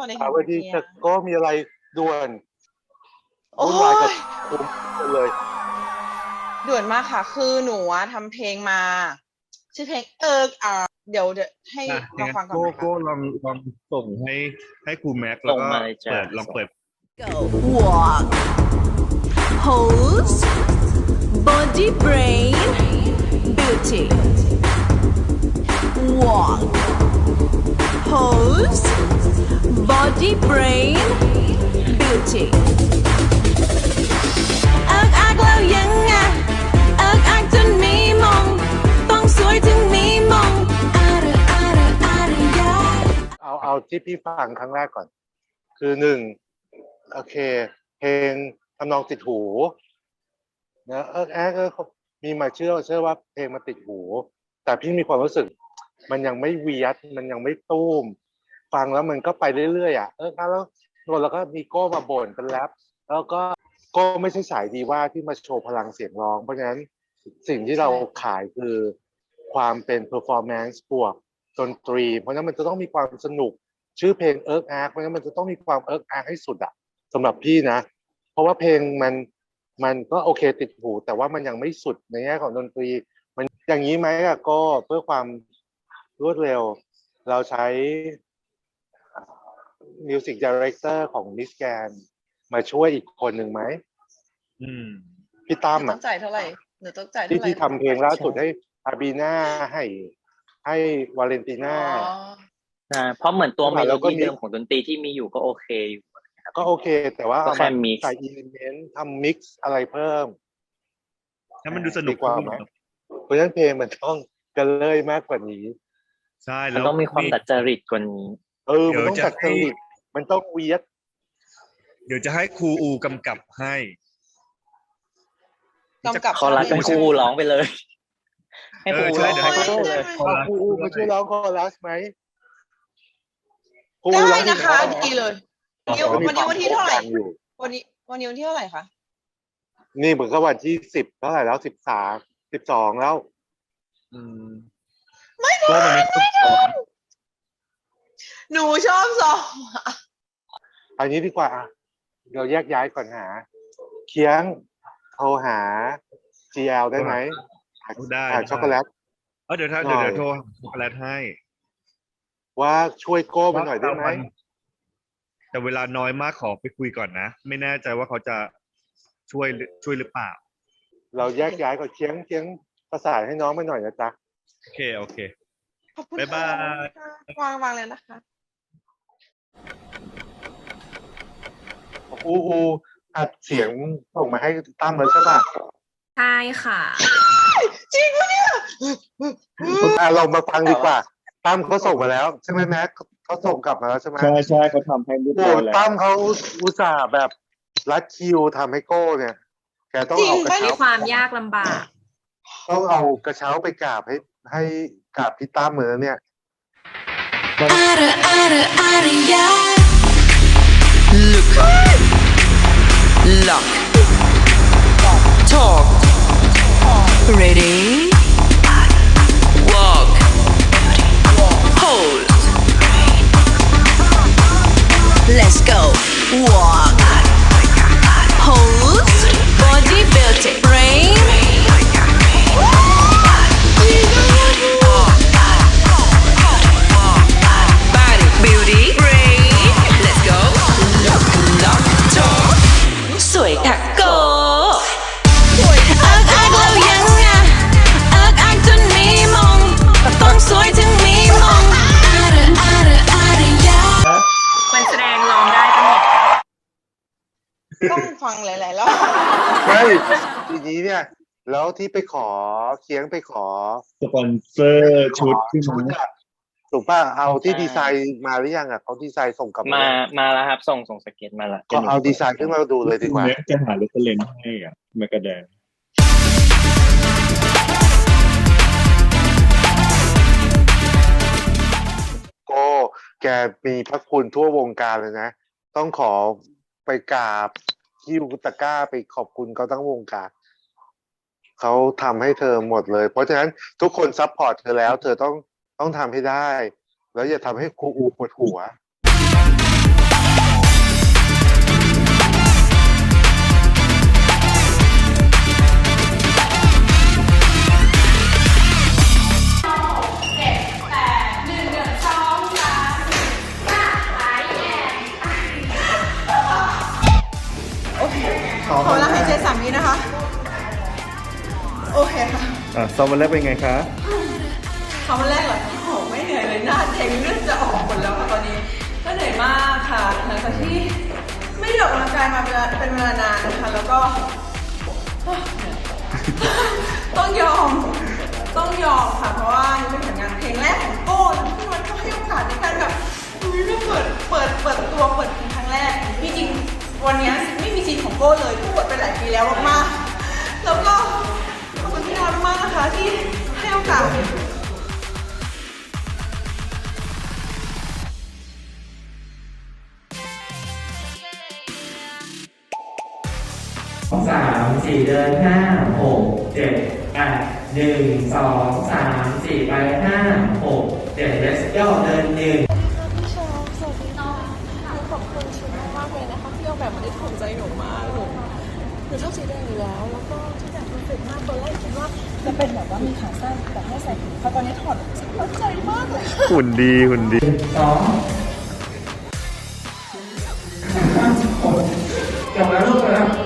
วัสดีสค่ะวัสดีเฮียจะก็มีอะไรด่วนโอ้วุ่นวายกับยคุณเลยด่วนมากค่ะ คือหนูอะทำเพลงมา ชื่อเพลงเอิกอ่าเดี๋ยวเดี๋ยวให้อะลองฟังก่อนโก้นะคะโก้ลองลองส่งให้ให้ครูแม็กซ์แล้วก็ส่งมาเลยจ้ะ เปิดลองเปิด Go. Walk. Pose. Body, brain, beauty. Walk. Pose. Body, brain, beauty. เอิกอักแล้วยังไงเอิกอักจนมีมง ต้องสวยถึงมีมงอาระอาระอาระยาเอาเอาที่พี่ฟังครั้งแรกก่อน คือหนึ่งโอเค เพลงทำนองติดหูนะเออแอ๊กเออมีมาเชื่อเชื่อว่าเพลงมันติดหู แต่พี่มีความรู้สึก มันยังไม่เวียดมันยังไม่ตุ้ม ฟังแล้วมันก็ไปเรื่อยๆอะเออแล้วแล้วก็มีโก้มาบ่นเป็นแรปแล้วก็โก้ไม่ใช่สายดีว่าที่มาโชว์พลังเสียงร้อง เพราะฉะนั้นสิ่งที่เราขายคือความเป็น performance บวกดนตรี เพราะฉะนั้นมันจะต้องมีความสนุกชื่อเพลงเอิร์กอาร์เพราะฉะนั้นมันจะต้องมีความเอิร์กอาร์ให้สุดอะสำหรับพี่นะ เพราะว่าเพลงมันมันก็โอเคติดหู แต่ว่ามันยังไม่สุดในแง่ของดนตรี มันอย่างนี้ไหมอะก็เพื่อความรวดเร็ว เราใช้ มิวสิกดีเรคเตอร์ของมิสแกนมาช่วยอีกคนหนึ่งไหมอืมพี่ตั้มหนูต้อะองจ่ายเท่าไหร่หนูต้องจ่ายที่เท่าไหร่ที่ทำเพลงล่าสุดให้อาบีน่าให้ให้วาเลนติอ๋น่าออ่าเพราะเหมือนตัวเมโลแล้วก็มีดี้เดิมของดนตรีที่มีอยู่ก็โอเคอยู่ ก็โอเค แต่ว่าก็เอาแค่มา mix ใส่อิเลเมนต์ทำมิกซ์อะไรเพิ่ม ถ้ามันดูสนุกดีกว่าไหม เพราะฉะนั้นเพลงมันต้องกันเลยมากกว่านี้ ใช่มัแล้นวต้องมีความดัดจริตกว่านี้ เออ มันต้องเดี๋ยวจะจัดจริตมันต้องเวียดเดี๋ยวจะให้ครูอูกำกับให้กำกับคอรัสเป็นครูร้องไปเลย ให้ครูเออใช่ร้องเดี๋ยวให้ไปครูเลยเอาครูอูมาช่วยร้องคอรัสไหมครูได้ร้องนะคะเพลงดีเลยอ๋อวันนี้วันนี้วันที่เท่าไหร่มีควมอยู่วันนี้วันนี้วันที่เท่าไหร่คะนี่เหมือนกับวันที่สิบเท่าไหร่แล้วสิบสามสิบสองแล้ว อืม ไม่ก็ได้มันไม่ครบ หนูชอบสองอันนี้ดีกว่าอะเราแยกย้ายก่อนหา เคียงโทรหา GL ได้ไหมได้หาช็อกโกแลตเออเดี๋ยวถ้าหน่เดี๋ยวอยเดี๋ยวโทรหาช็อกโกแลตให้ ว่าช่วยโก้มาหน่อยได้ไหมแต่เวลาน้อยมากขอไปคุยก่อนนะ ไม่แน่ใจว่าเขาจะช่วยหรือช่วยหรือเปล่า เราแยกย้ายก่อนเคียงเคียงประสานให้น้องมาหน่อยนะจ๊ะ โอเค โอเค ขอบคุณบ๊ายบายค่ะวางวางเลยนะคะ อูอูอัดเสียงส่งมาให้ตั้มแล้วใช่ป่ะใช่ค่ะ จริงปะเนี่ยอะเรามาฟังดีกว่าตั้มเขาส่งมาแล้วใช่ไหมแม็กเขาส่งกลับมาแล้วใช่ไหมใช่ใช่เขาทำให้เรียบโอ้ร้อยแล้วตั้มเขาอุตส่าห์แบบรัดคิวทำให้โก้เนี่ย แกต้องเอากระมีเช้าความยากลำบาก ต้องเอากระเช้าไปกราบให้ให้กราบพี่ตั้มเหมือนเนี่ย Ara, ara, ara, yeah. Look. ต้องฟังหลายๆรอบไม่ทีนี้เนี่ย แล้วที่ไปขอเคียงไปขอสปอนเซอร์ชุดขึ้นชุดมาอะถูกป่ะเอาที่ใช่ดีไซน์มาหรือยังอะเขาดีไซน์ส่งกลับมามามาแล้วครับ ส่งส่งสเก็ตมาแล้วก็เอาดีไซน์ขึ้นมาดูเลยดีกว่า เนี้ยจะหาเรฟเฟรนซ์ให้อะแมกกาแดนโก้แกมีพระคุณทั่ววงการเลยนะ ต้องขอ ไปกราบฮิวตะก้าไปขอบคุณเขาทั้งวงการเขาทำให้เธอหมดเลย เพราะฉะนั้นทุกคนซัพพอร์ตเธอแล้ว เธอต้องต้องทำให้ได้ แล้วอย่าทำให้ครูอูปวดหัว ขอละให้เจสามีนะคะ โอเคค่ะอะซอมวันแรกเป็นไงคะคนแรกเหรอโอ้โหไม่เหนื่อยเลยหน้าเทงเลือดจะออกหมดแล้วค่ะตอนนี้ ก็เหนื่อยมากค่ะหลังจากที่ไม่ได้ออกกำลังกายมาเป็นเวลาเป็นเวลานานนะคะ แล้วก็ ต้องยอม ต้องยอมค่ะ เพราะว่านี่เป็นผลงานเพลงแรกของโก้ที่มันก็ให้โอกาสในการแบบเปิดเปิดเปิดตัวเปิดเพลงครั้งแรก โก้เลยก็เปิดไปหลายปีแล้วมากๆ แล้วก็ขอบคุณพี่นอนมากนะคะที่ให้โอกาสสองสามสี่เดินห้าหกเจ็ดแปดหนึ่งสองสามสี่ไปห้าหกเจ็ดเลสย่อเดินหนึ่งากเลยนะคะที่ออกแบบมันได้ถูกใจหนูมากหนูหนูชอบสีแดงอยู่แล้ว แล้วก็ทุกอย่างมันเป็นมากตอนแรกคิดว่าจะเป็นแบบว่ามีขาสั้นแต่ให้ใส่ถุเพราะตอนนี้ถอดสนใจมากเลยหุ่นดีหุ่นดีสองสามสิบหกเดี๋เวมาลูก